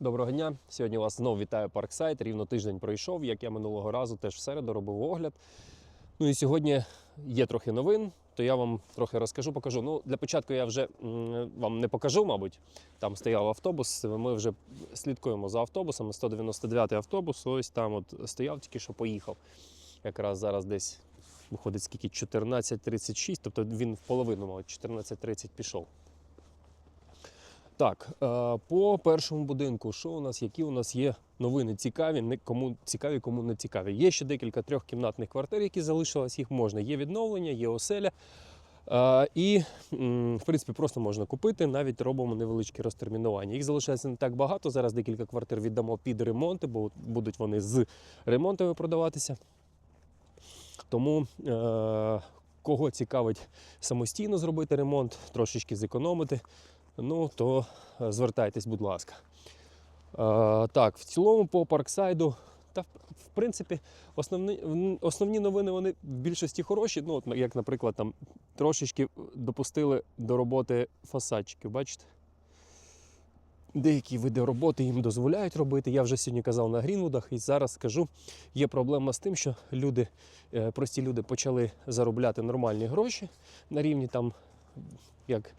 Доброго дня. Сьогодні вас знову вітаю Парксайт. Рівно тиждень пройшов, як я минулого разу теж в середу робив огляд. Ну і сьогодні є трохи новин, то я вам трохи розкажу, покажу. Ну, для початку я вже вам не покажу, мабуть. Там стояв автобус. Ми вже слідкуємо за автобусами. 199-й автобус. Ось там от стояв, тільки що поїхав. Якраз зараз десь виходить скільки 14.36, тобто він в половину, мабуть, 14.30 пішов. Так, е, по першому будинку, що у нас, які у нас є новини цікаві, кому цікаві, кому не цікаві. Є ще декілька трьохкімнатних квартир, які залишились, їх можна. Є відновлення, є оселя. Е, І, в принципі, просто можна купити, навіть робимо невеличкі розтермінування. Їх залишається не так багато. Зараз декілька квартир віддамо під ремонти, бо будуть вони з ремонтами продаватися. Тому е, кого цікавить самостійно зробити ремонт, трошечки зекономити, ну то е, звертайтесь, будь ласка. Е, так, в цілому по Парксайду, та в- принципі, основні, основні новини вони в більшості хороші. Ну, от, як, наприклад, там трошечки допустили до роботи фасадчиків, бачите? Деякі види роботи їм дозволяють робити. Я вже сьогодні казав на Грінвудах, і зараз скажу, є проблема з тим, що люди, е, прості люди почали заробляти нормальні гроші на рівні там, як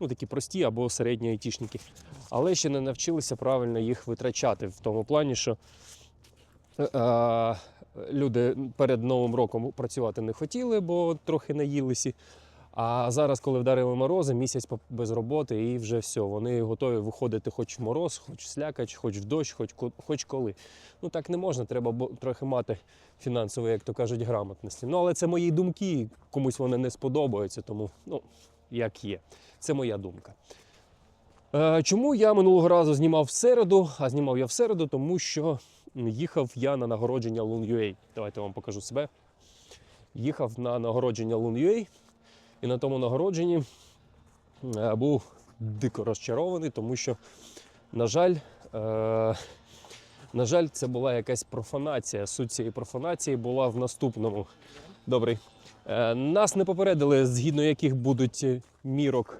ну, такі прості або середні айтішники, але ще не навчилися правильно їх витрачати в тому плані, що е, е, люди перед Новим роком працювати не хотіли, бо трохи наїлися. А зараз, коли вдарили морози, місяць без роботи, і вже все, вони готові виходити хоч в мороз, хоч в слякач, хоч в дощ, хоч, хоч коли. Ну так не можна, треба трохи мати фінансової, як то кажуть, грамотності. Ну, але це мої думки, комусь вони не сподобаються, тому ну, як є. Це моя думка. Е, чому я минулого разу знімав в середу, а знімав я в середу, тому що їхав я на нагородження Loon.ua. Давайте вам покажу себе. Їхав на нагородження Loon.ua, і на тому нагородженні е, був дико розчарований, тому що, на жаль, е, на жаль, це була якась профанація. Суть цієї профанації була в наступному. Добрий. Е, Нас не попередили, згідно яких будуть мірок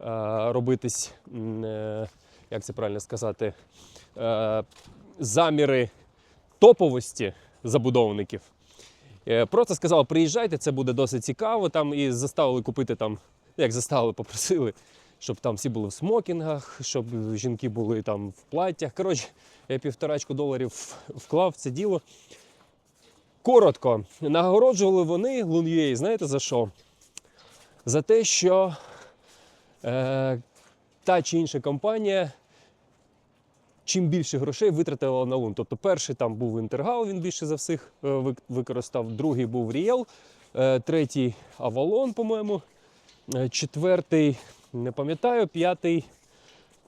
е, робитись, е, як це правильно сказати, заміри топовості забудовників. Просто сказав, приїжджайте, це буде досить цікаво. Там і заставили купити там, як заставили, попросили, щоб там всі були в смокінгах, щоб жінки були там в платтях. Коротше, я півторачку доларів вклав в це діло. Коротко, нагороджували вони Лун'юей, знаєте за що? За те, що е, та чи інша компанія чим більше грошей витратила на лун. Тобто перший там був Інтергал, він більше за всіх е, використав, другий був Ріел, е, третій Авалон, по-моєму, е, четвертий, не пам'ятаю, п'ятий,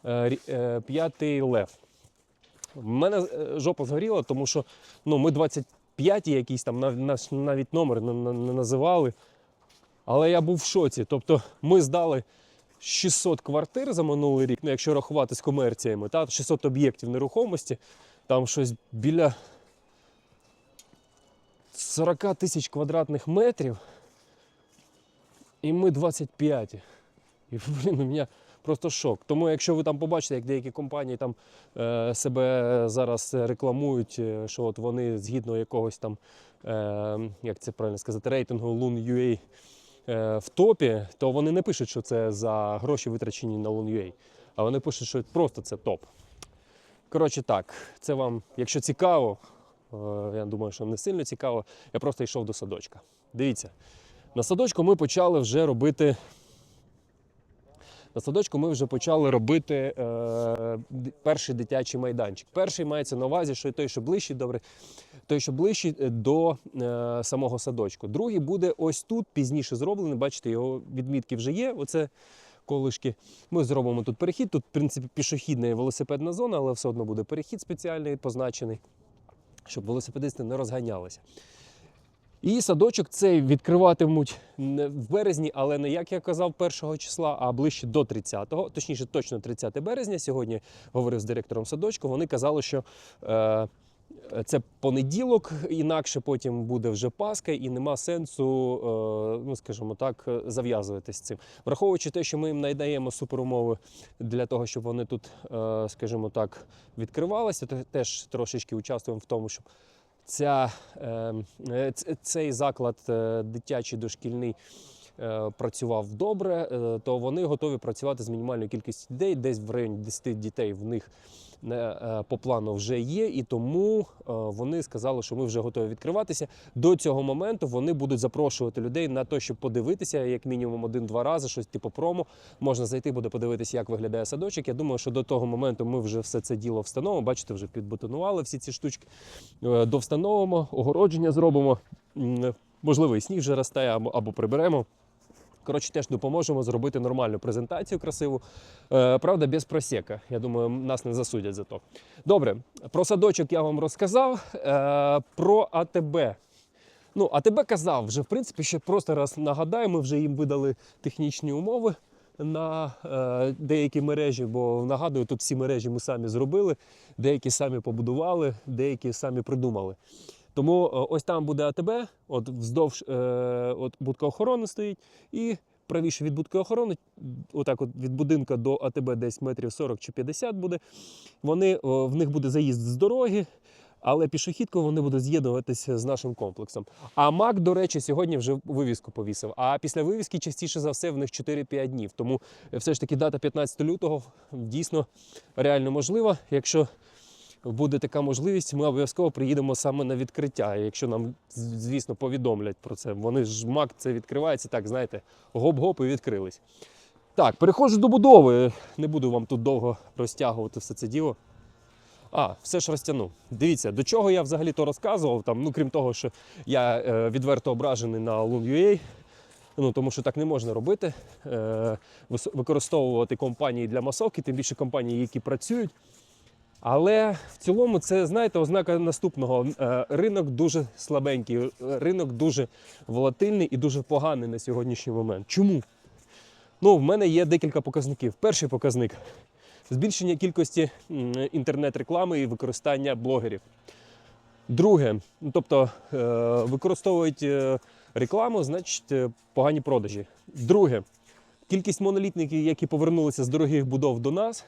е, е, п'ятий Лев. В мене е, жопа згоріла, тому що ну, ми 25 якісь там, навіть номер не називали. Але я був в шоці. Тобто ми здали 600 квартир за минулий рік, ну якщо рахувати з комерціями, та 600 об'єктів нерухомості, там щось біля 40 тисяч квадратних метрів. І ми 25. І блін, у мене просто шок. Тому якщо ви там побачите, як деякі компанії там е, себе зараз рекламують, е, що от вони згідно якогось там, е, як це правильно сказати, рейтингу Loon.ua е, в топі, то вони не пишуть, що це за гроші витрачені на Loon.ua, а вони пишуть, що просто це топ. Коротше так, це вам, якщо цікаво, е, я думаю, що не сильно цікаво, я просто йшов до садочка. Дивіться, на садочку ми почали вже робити. На садочку ми вже почали робити е, перший дитячий майданчик. Перший мається на увазі, що той, що ближчий, добре, той, що ближчий е, до е, самого садочку. Другий буде ось тут, пізніше зроблений. Бачите, його відмітки вже є. Оце колишки. Ми зробимо тут перехід. Тут, в принципі, пішохідна і велосипедна зона, але все одно буде перехід спеціальний, позначений, щоб велосипедисти не розганялися. І садочок цей відкриватимуть не в березні, але не як я казав, 1 числа, а ближче до 30-го, точніше, точно 30 березня. Сьогодні говорив з директором садочку. Вони казали, що е, Це понеділок, інакше потім буде вже Пасха, і нема сенсу, е, ну скажімо так, зав'язуватись цим. Враховуючи те, що ми їм надаємо суперумови для того, щоб вони тут, е, скажімо так, відкривалися, теж трошечки участвуємо в тому, щоб ця, е, е, цей заклад е, дитячий дошкільний. Е, Працював добре, е, то вони готові працювати з мінімальною кількістю дітей. Десь в районі 10 дітей в них е, по плану вже є, і тому вони сказали, що ми вже готові відкриватися. До цього моменту вони будуть запрошувати людей на те, щоб подивитися, як мінімум один-два рази, щось типу промо. Можна зайти, буде подивитися, як виглядає садочок. Я думаю, що до того моменту ми вже все це діло встановимо. Бачите, вже підбетонували всі ці штучки. Довстановимо, огородження зробимо. Можливо, і сніг вже росте або, або приберемо. Коротше, теж допоможемо зробити нормальну презентацію красиву. Е, правда, без просека. Я думаю, нас не засудять за то. Добре, про садочок я вам розказав. Е, про АТБ. Ну, АТБ казав вже, в принципі, ще просто раз нагадаю, ми вже їм видали технічні умови на е, деякі мережі, бо нагадую, тут всі мережі ми самі зробили, деякі самі побудували, деякі самі придумали. Тому е, ось там буде АТБ, от вздовж е, от будка охорони стоїть, і правіше від будки охорони, отак от від будинка до АТБ десь метрів 40 чи 50 буде. Вони, о, в них буде заїзд з дороги, але пішохідко вони будуть з'єднуватися з нашим комплексом. А МАК, до речі, сьогодні вже вивіску повісив. А після вивіски частіше за все в них 4-5 днів. Тому все ж таки дата 15 лютого дійсно реально можлива. Якщо буде така можливість, ми обов'язково приїдемо саме на відкриття. Якщо нам, звісно, повідомлять про це. Вони ж МАК це відкривається, так, знаєте, гоп-гоп і відкрились. Так, переходжу до будови. Не буду вам тут довго розтягувати все це діло. А, все ж розтягну. Дивіться, до чого я взагалі то розказував, там, ну крім того, що я е, відверто ображений на Loom.ua, ну тому що так не можна робити. Е, використовувати компанії для масовки, тим більше компанії, які працюють. Але в цілому це, знаєте, ознака наступного. Е, Ринок дуже слабенький, е, ринок дуже волатильний і дуже поганий на сьогоднішній момент. Чому? Ну, в мене є декілька показників. Перший показник збільшення кількості інтернет-реклами і використання блогерів. Друге, ну, тобто е, використовують рекламу, значить погані продажі. Друге, кількість монолітників, які повернулися з дорогих будов до нас,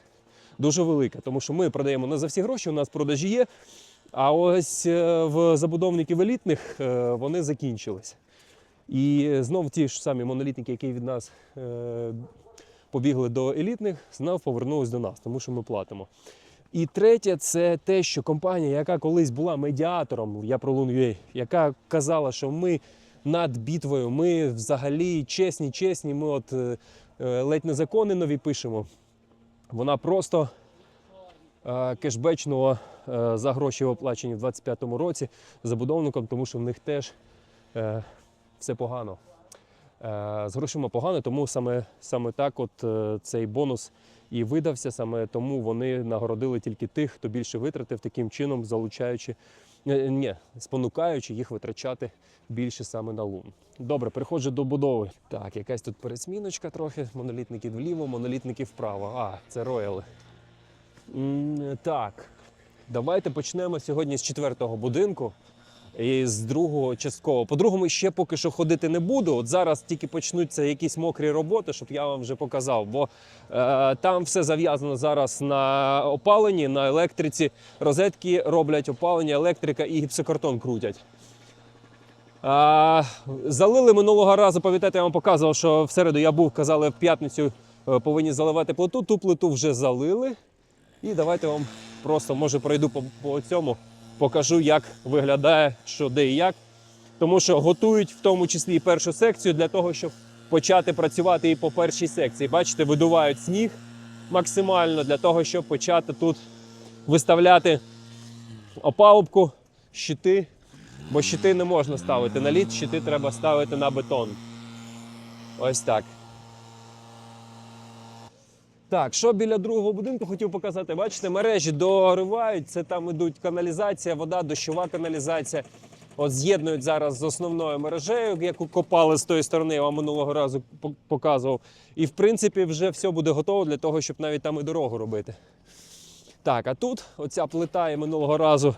дуже велика, тому що ми продаємо не за всі гроші, у нас продажі є. А ось е, в забудовників елітних е, вони закінчились. І знов ті ж самі монолітники, які від нас е, побігли до елітних, знов повернулись до нас, тому що ми платимо. І третє, це те, що компанія, яка колись була медіатором, я про Лун.ua, яка казала, що ми над бітвою, ми взагалі чесні, чесні, ми от ледь не закони нові пишемо. Вона просто е, кешбечнула е, за гроші оплачені в 2025 році забудовником, тому що в них теж е, все погано. З грошима погано, тому саме, саме так от цей бонус і видався. Саме тому вони нагородили тільки тих, хто більше витратив, таким чином залучаючи, ні, спонукаючи їх витрачати більше саме на лун. Добре, переходжу до будови. Так, якась тут пересміночка трохи. Монолітники вліво, монолітники вправо. А, це рояли. М, Так, давайте почнемо сьогодні з четвертого будинку. З другого частково. По другому ще поки що ходити не буду. От зараз тільки почнуться якісь мокрі роботи, щоб я вам вже показав. Бо е, там все зав'язано зараз на опаленні, на електриці. Розетки роблять опалення, електрика і гіпсокартон крутять. А, залили минулого разу, пам'ятаєте, я вам показував, що в середу я був, казали, в п'ятницю е, повинні заливати плиту. Ту плиту вже залили. І давайте вам просто може пройду по, по цьому, покажу, як виглядає, що де і як. Тому що готують в тому числі і першу секцію для того, щоб почати працювати і по першій секції. Бачите, видувають сніг максимально для того, щоб почати тут виставляти опалубку, щити. Бо щити не можна ставити на лід, щити треба ставити на бетон. Ось так. Так, що біля другого будинку хотів показати. Бачите, мережі доривають, це там ідуть каналізація, вода, дощова каналізація. От з'єднують зараз з основною мережею, яку копали з тої сторони, я вам минулого разу показував. І в принципі вже все буде готово для того, щоб навіть там і дорогу робити. Так, а тут оця плита я минулого разу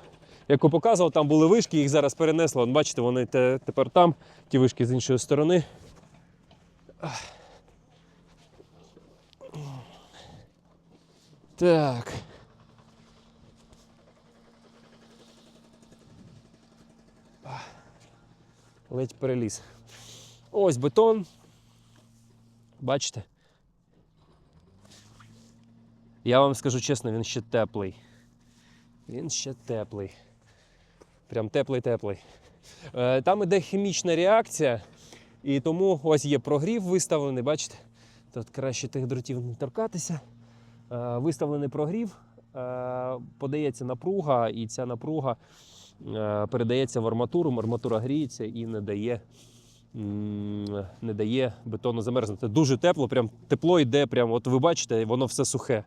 яку показував, там були вишки, їх зараз перенесло. Бачите, вони те- тепер там, ті вишки з іншої сторони. Так. Ледь переліз. Ось бетон. Бачите? Я вам скажу чесно, він ще теплий. Він ще теплий. Прям теплий-теплий. Е, Там іде хімічна реакція, і тому ось є прогрів виставлений, бачите? Тут краще тих дротів не торкатися. Е, Виставлений прогрів, е, подається напруга, і ця напруга е, передається в арматуру, арматура гріється і не дає, не дає бетону замерзнути. Дуже тепло, прям тепло йде, прямо, от ви бачите, воно все сухе.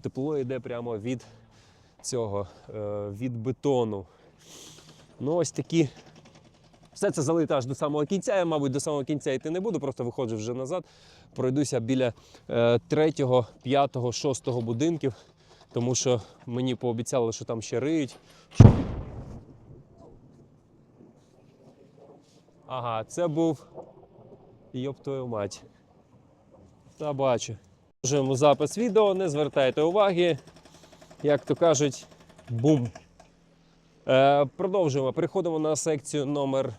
Тепло йде прямо від цього, від бетону. Ну, ось такі. Все це залито аж до самого кінця. Я, мабуть, до самого кінця йти не буду, просто виходжу вже назад. Пройдуся біля е, третього, п'ятого, шостого будинків, тому що мені пообіцяли, що там ще риють. Ага, це був йоп твою мать. Та бачу. Продовжуємо запис відео, не звертайте уваги. Як то кажуть, бум. Е, продовжуємо. Переходимо на секцію номер,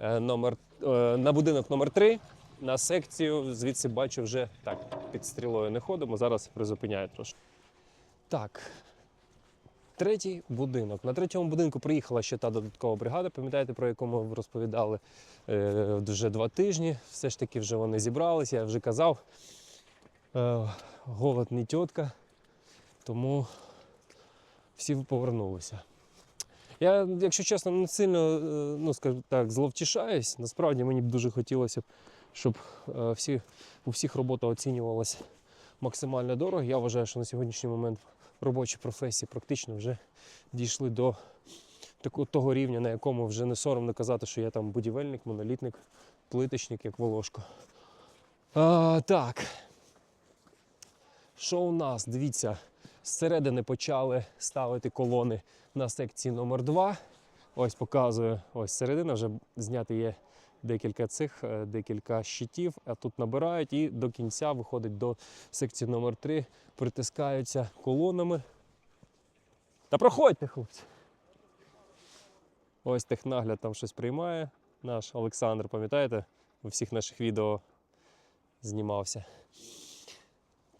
номер е, на будинок номер 3 На секцію, звідси бачу, вже так, під стрілою не ходимо. Зараз призупиняю трошки. Так. Третій будинок. На третьому будинку приїхала ще та додаткова бригада, пам'ятаєте, про яку ми розповідали е, вже два тижні. Все ж таки вже вони зібралися, я вже казав. Е, голод не тітка, тому всі повернулися. Я, якщо чесно, не сильно е, ну, скажу так, зловтішаюсь. Насправді мені б дуже хотілося б, щоб е, всі, у всіх робота оцінювалася максимально дорого. Я вважаю, що на сьогоднішній момент робочі професії практично вже дійшли до того рівня, на якому вже не соромно казати, що я там будівельник, монолітник, плиточник, як Волошко. А, так. Що у нас? Дивіться, зсередини почали ставити колони на секції номер 2 Ось показую, ось середина вже зняти є декілька цих, е, декілька щитів, а тут набирають і до кінця виходить до секції номер 3 притискаються колонами. Та проходьте, хлопці. Ось технагляд там щось приймає. Наш Олександр, пам'ятаєте, у всіх наших відео знімався.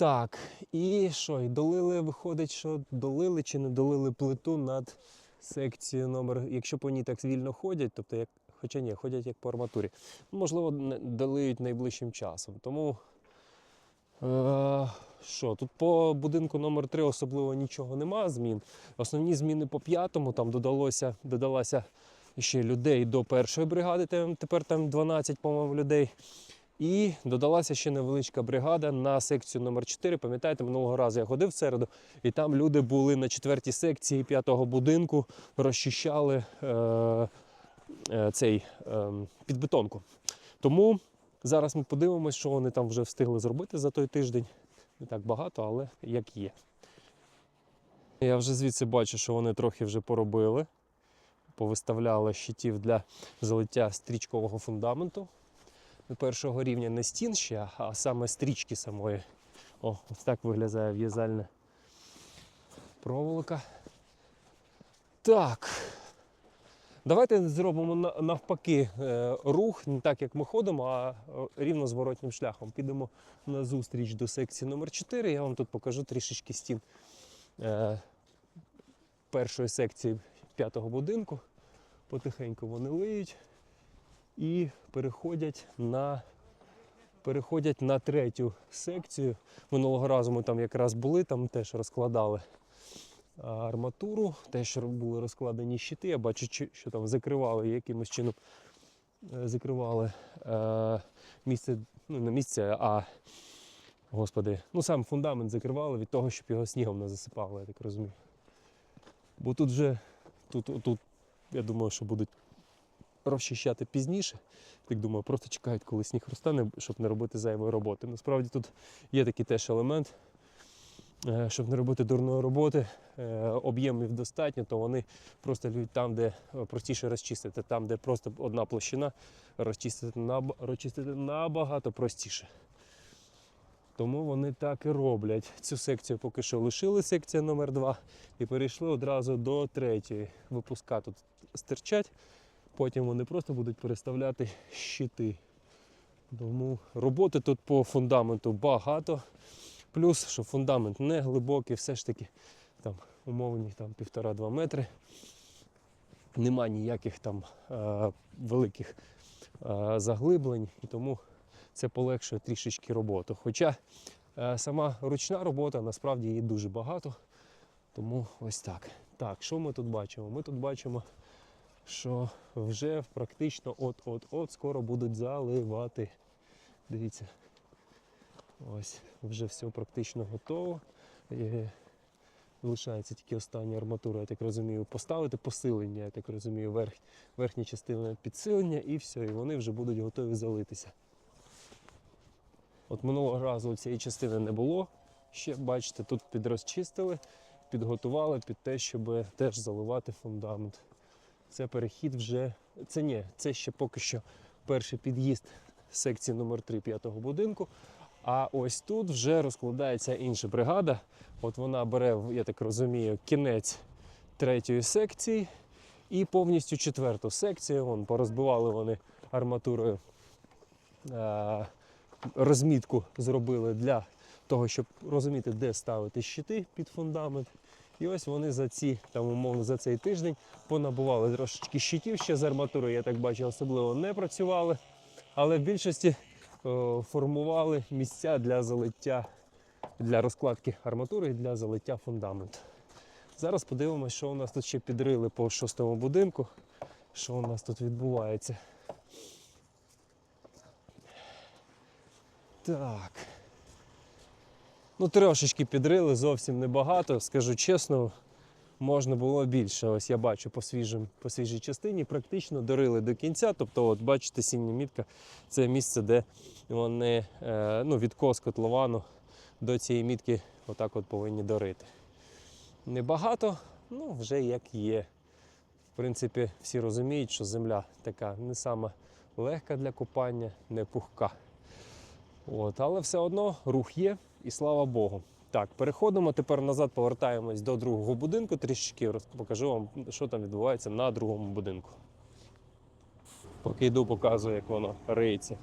Так, і що? І долили, виходить, що долили чи не долили плиту над секцією номер. Якщо по ній так вільно ходять, тобто як. Хоча ні, ходять як по арматурі. Можливо, долиють найближчим часом. Тому е, що, тут по будинку номер 3 особливо нічого нема змін. Основні зміни по п'ятому, там додалося, додалося ще людей до першої бригади, тепер там 12, по-моєму, людей. І додалася ще невеличка бригада на секцію номер 4 Пам'ятаєте, минулого разу я ходив в середу, і там люди були на четвертій секції п'ятого будинку, розчищали е, е, цей е, підбетонку. Тому зараз ми подивимося, що вони там вже встигли зробити за той тиждень. Не так багато, але як є. Я вже звідси бачу, що вони трохи вже поробили. Повиставляли щитів для залиття стрічкового фундаменту першого рівня не стін ще, а саме стрічки самої. О, ось так виглядає в'язальна проволока. Так. Давайте зробимо навпаки е, рух, не так як ми ходимо, а е, рівно зворотнім шляхом. Підемо на зустріч до секції номер 4 Я вам тут покажу трішечки стін е, першої секції п'ятого будинку. Потихеньку вони лиють і переходять на, переходять на третю секцію. Минулого разу ми там якраз були, там теж розкладали арматуру, теж були розкладені щити. Я бачу, що там закривали якимось чином е, закривали е, місце, ну не місце, а господи, ну сам фундамент закривали від того, щоб його снігом не засипало, я так розумію. Бо тут вже, тут, тут, я думаю, що будуть розчищати пізніше. Так думаю, просто чекають, коли сніг розтане, щоб не робити зайвої роботи. Насправді тут є такий теж елемент. е, щоб не робити дурної роботи, е, об'ємів достатньо, то вони просто лють там, де е, простіше розчистити, там, де просто одна площина, розчистити, розчистити набагато простіше. Тому вони так і роблять. Цю секцію поки що лишили секція номер 2 і перейшли одразу до третьої. Випуска тут стирчать, потім вони просто будуть переставляти щити. Тому роботи тут по фундаменту багато. Плюс, що фундамент не глибокий, все ж таки там умовні там, 1,5-2 метри. Нема ніяких там е, великих е, заглиблень, і тому це полегшує трішечки роботу. Хоча е, сама ручна робота насправді її дуже багато. Тому ось так. Так, що ми тут бачимо? Ми тут бачимо, що вже практично от-от-от скоро будуть заливати. Дивіться. Ось, вже все практично готово. Лишається тільки остання арматура, я так розумію, поставити посилення, я так розумію, верх, верхня частина підсилення і все, і вони вже будуть готові залитися. От минулого разу цієї частини не було. Ще бачите, тут підрозчистили, підготували під те, щоб теж заливати фундамент. Це перехід вже. Це ні, це ще поки що перший під'їзд секції номер 3 п'ятого будинку. А ось тут вже розкладається інша бригада. От вона бере, я так розумію, кінець третьої секції і повністю четверту секцію. Вон, порозбивали вони арматурою. Е- розмітку зробили для того, щоб розуміти, де ставити щити під фундамент. І ось вони за ці, там, умовно, за цей тиждень понабували трошечки щитів ще з арматури, я так бачу, особливо не працювали. Але в більшості о, формували місця для залиття, для розкладки арматури і для залиття фундаменту. Зараз подивимося, що у нас тут ще підрили по шостому будинку, що у нас тут відбувається. Так. Ну, трошечки підрили, зовсім небагато, скажу чесно, можна було більше. Ось я бачу по, свіжим, по свіжій частині, практично дорили до кінця. Тобто, от бачите, синя мітка це місце, де вони е, ну, відкос котловану до цієї мітки отак от повинні дорити. Небагато, ну вже як є. В принципі, всі розуміють, що земля така не сама легка для купання, не пухка. От, але все одно рух є, і слава Богу. Так, переходимо тепер назад, повертаємось до другого будинку. Трішечки покажу вам, що там відбувається на другому будинку. Поки йду, показую, як воно риється.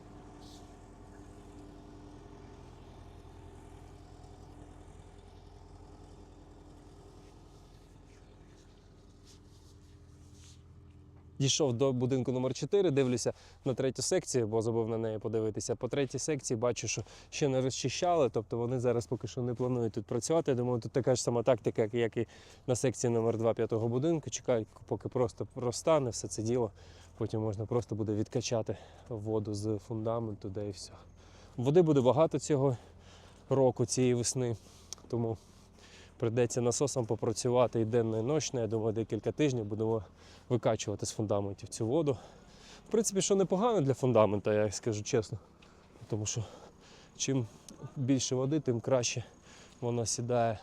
Дійшов до будинку номер 4 дивлюся на третю секцію, бо забув на неї подивитися. По третій секції бачу, що ще не розчищали, тобто вони зараз поки що не планують тут працювати. Я думаю, тут така ж сама тактика, як- і на секції номер 2 п'ятого будинку. Чекають, поки просто розтане все це діло. Потім можна просто буде відкачати воду з фундаменту, де і все. Води буде багато цього року, цієї весни, тому прийдеться насосом попрацювати і денно, і ночно. Я думаю, декілька тижнів будемо викачувати з фундаментів цю воду. В принципі, що непогано для фундамента, я скажу чесно. Тому що чим більше води, тим краще вона сідає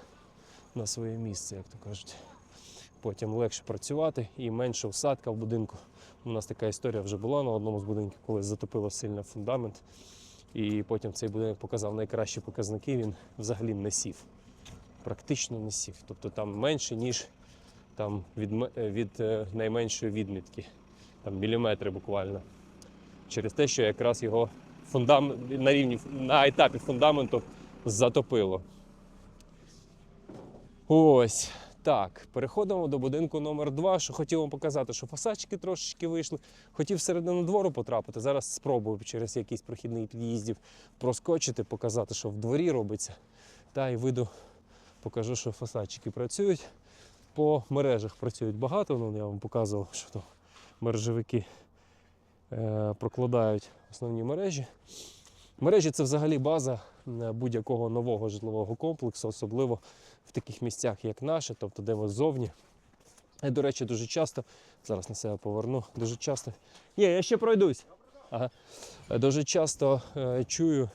на своє місце, як то кажуть. Потім легше працювати і менше усадка в будинку. У нас така історія вже була на одному з будинків, коли затопило сильно фундамент. І потім цей будинок показав найкращі показники, він взагалі не сів. Практично не сів. Тобто там менше, ніж там від, е, від е, найменшої відмітки, там міліметри буквально. Через те, що якраз його фундамент на рівні на етапі фундаменту затопило. Ось. Так, переходимо до будинку номер 2 Що хотів вам показати, що фасадчики трошечки вийшли. Хотів всередину двору потрапити. Зараз спробую через якийсь прохідний під'їздів проскочити, показати, що в дворі робиться. Та й вийду, покажу, що фасадчики працюють по мережах працюють багато. Ну, я вам показував, що там мережевики е, прокладають основні мережі. Мережі це взагалі база е, будь-якого нового житлового комплексу, особливо в таких місцях, як наше, тобто де ви ззовні. І, до речі, дуже часто, зараз на себе поверну, дуже часто. Є, я ще пройдусь. Ага. Е, Дуже часто е, чую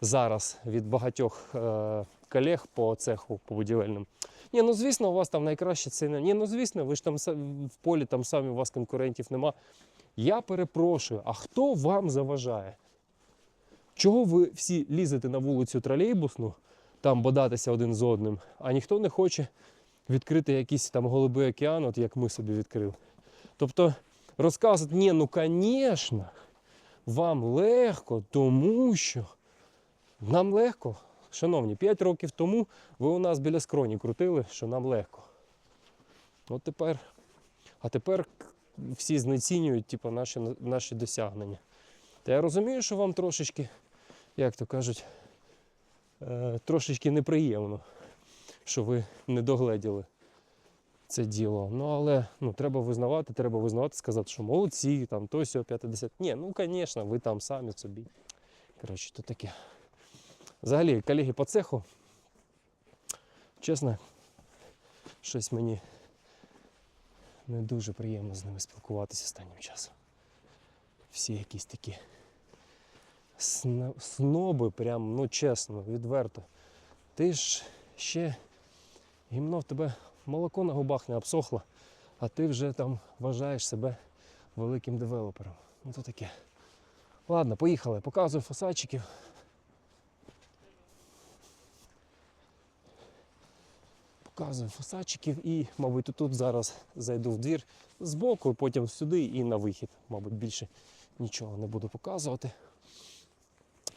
зараз від багатьох е, колег по цеху по будівельним. Ні, ну звісно, у вас там найкраща ціна. Ні, ну звісно, ви ж там в полі там самі у вас конкурентів нема. Я перепрошую, а хто вам заважає? Чого ви всі лізете на вулицю тролейбусну, там бодатися один з одним, а ніхто не хоче відкрити якісь там голуби океан, от як ми собі відкрили. Тобто розказувати, ні, ну звісно, вам легко, тому що нам легко. Шановні, 5 років тому ви у нас біля скроні крутили, що нам легко. От тепер, а тепер всі знецінюють типу, наші, наші досягнення. Та я розумію, що вам трошечки, як то кажуть, е, трошечки неприємно, що ви не догледіли це діло. Ну, але ну, треба визнавати, треба визнавати, сказати, що молодці, там то сьо, 50. Ні, ну звісно, ви там самі собі. Коротше, то таке. Взагалі, колеги по цеху, чесно, щось мені не дуже приємно з ними спілкуватися останнім часом. Всі якісь такі сноби, прям, ну чесно, відверто. Ти ж ще гімно в тебе молоко на губах не обсохло, а ти вже там вважаєш себе великим девелопером. Ну то таке. Ладно, поїхали, показую фасадчиків. Показую фасадчиків і, мабуть, тут зараз зайду в двір збоку, потім сюди і на вихід. Мабуть, більше нічого не буду показувати.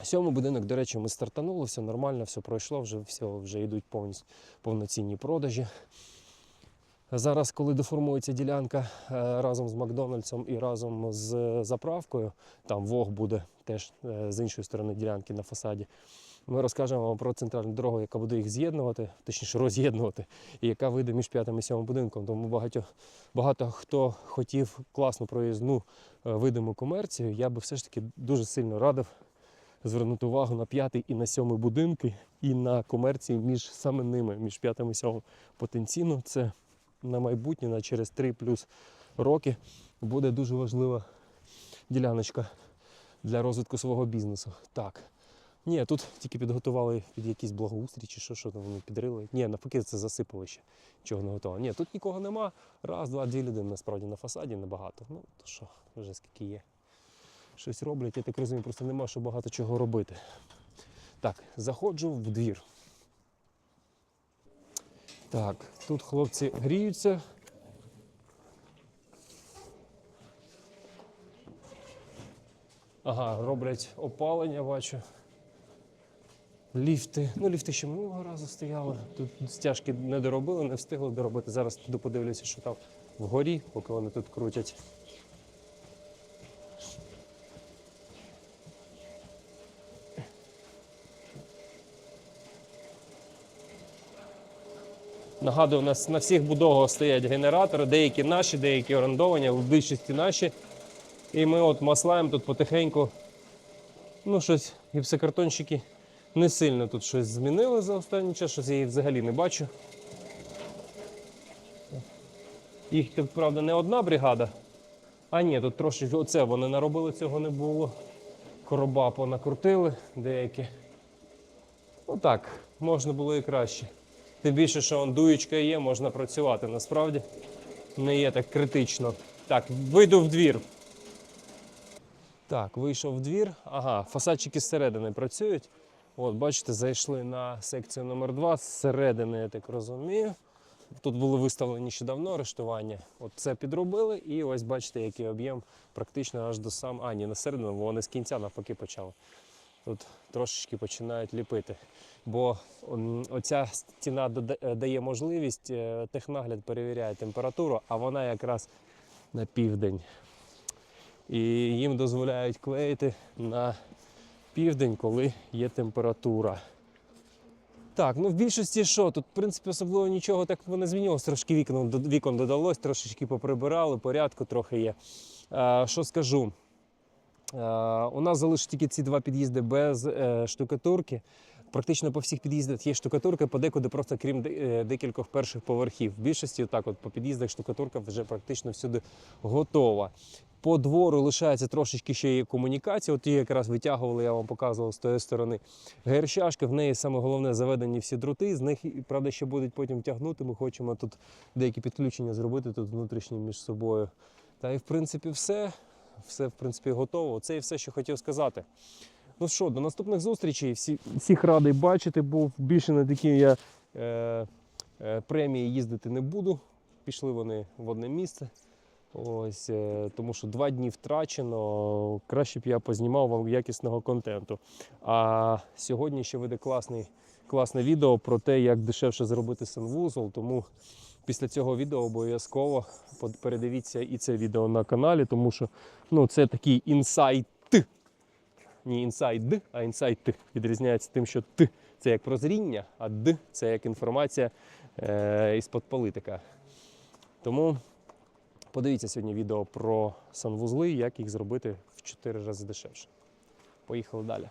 Сьомий будинок, до речі, ми стартанули, все нормально, все пройшло, вже, все, вже йдуть повністю повноцінні продажі. Зараз, коли деформується ділянка е, разом з Макдональдсом і разом з заправкою, там Вог буде теж е, з іншої сторони ділянки на фасаді. Ми розкажемо вам про центральну дорогу, яка буде їх з'єднувати, точніше роз'єднувати, і яка вийде між п'ятим і сьомим будинком. Тому багато, багато хто хотів класну проїзну е, видиму комерцію. Я би все ж таки дуже сильно радив звернути увагу на п'ятий і на сьомий будинки, і на комерції між саме ними, між п'ятим і сьомим. Потенційно це на майбутнє, на через 3 плюс роки буде дуже важлива діляночка для розвитку свого бізнесу. Так. Ні, тут тільки підготували під якийсь благоустрій чи що, що там вони підрили. Ні, навпаки, це засипали ще. Чого не готово. Ні, тут нікого нема. Раз, два, дві людини насправді на фасаді небагато. Ну, то що, вже скільки є. Щось роблять, я так розумію, просто нема що багато чого робити. Так, заходжу в двір. Так, тут хлопці гріються. Ага, роблять опалення, бачу. Ліфти. Ну, ліфти ще минулого разу стояли. Тут стяжки не доробили, не встигли доробити. Зараз туди подивлюся, що там вгорі, поки вони тут крутять. Нагадую, у нас на всіх будовах стоять генератори, деякі наші, деякі орендовані, в більшості наші. І ми от маслаємо тут потихеньку. Ну, щось гіпсокартонщики не сильно тут щось змінили за останній час, щось я їх взагалі не бачу. Їх тут, правда, не одна бригада. А ні, тут трошки оце вони наробили, цього не було. Короба понакрутили деякі. Ну так, можна було і краще. Тим більше, що он дуєчка є, можна працювати. Насправді не є так критично. Так, вийду в двір. Так, вийшов в двір. Ага, фасадчики зсередини працюють. От, бачите, зайшли на секцію номер 2 зсередини, я так розумію. Тут були виставлені ще давно арештування. От це підробили, і ось бачите, який об'єм практично аж до сам. А, ні, не середини, бо вони з кінця навпаки почали. Тут трошечки починають ліпити. Бо оця стіна дає можливість, е, технагляд перевіряє температуру, а вона якраз на південь. І їм дозволяють клеїти на південь, коли є температура. Так, ну в більшості що? Тут, в принципі, особливо нічого так не змінилось. Трошки вікон, вікон додалось, трошечки поприбирали, порядку трохи є. А, що скажу? А, у нас залишились тільки ці два під'їзди без е, штукатурки. Практично по всіх під'їздах є штукатурка, подекуди просто крім е, декількох перших поверхів. В більшості так от по під'їздах штукатурка вже практично всюди готова. По двору лишається трошечки ще є комунікація. От її якраз витягували, я вам показував з тої сторони. ГР-чашка, в неї саме головне заведені всі дроти. З них, правда, ще будуть потім тягнути. Ми хочемо тут деякі підключення зробити тут внутрішні між собою. Та і в принципі все. Все, в принципі, готово. Це і все, що хотів сказати. Ну що, до наступних зустрічей. Всі, всіх радий бачити, був більше на такі я е, е, премії їздити не буду. Пішли вони в одне місце. Ось, е, тому що два дні втрачено. Краще б я познімав вам якісного контенту. А сьогодні ще вийде класний, класне відео про те, як дешевше зробити санвузол. Тому після цього відео обов'язково передивіться і це відео на каналі, тому що ну, це такий інсайт. Не інсайд, а інсайт відрізняється тим, що т це як прозріння, а д це як інформація е, із-под поли така. Тому подивіться сьогодні відео про санвузли, як їх зробити в 4 рази дешевше. Поїхали далі.